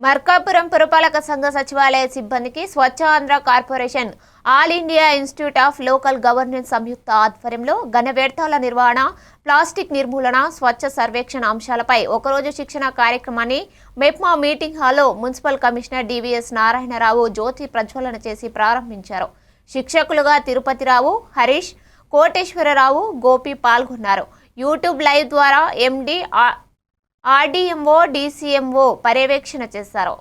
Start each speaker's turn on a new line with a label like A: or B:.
A: మర్కాపురం పురపాలక సంఘ సచివాలయ సిబ్బందికి Swachh Andhra corporation all India institute of local governance సంయుక్త ఆధ్వర్యంలో ఘన వ్యర్థాల నిర్వహణ ప్లాస్టిక్ నిర్మూలన స్వచ్ఛ సర్వేక్షణ అంశాలపై ఒకరోజు శిక్షణ కార్యక్రమాన్ని మెప్మా మీటింగ్ హాల్లో మున్సిపల్ కమిషనర్ డివిఎస్ నారాయణరావు జ్యోతి ప్రజ్వలన చేసి ప్రారంభించారు. శిక్షకులుగా తిరుపతిరావు హరీష్ కోటేశ్వరరావు గోపి పాల్గొన్నారు. యూట్యూబ్ లైవ్ ద్వారా ఎండి ఆర్డీఎంఓ డీసీఎంఓ పర్యవేక్షణ చేశారు.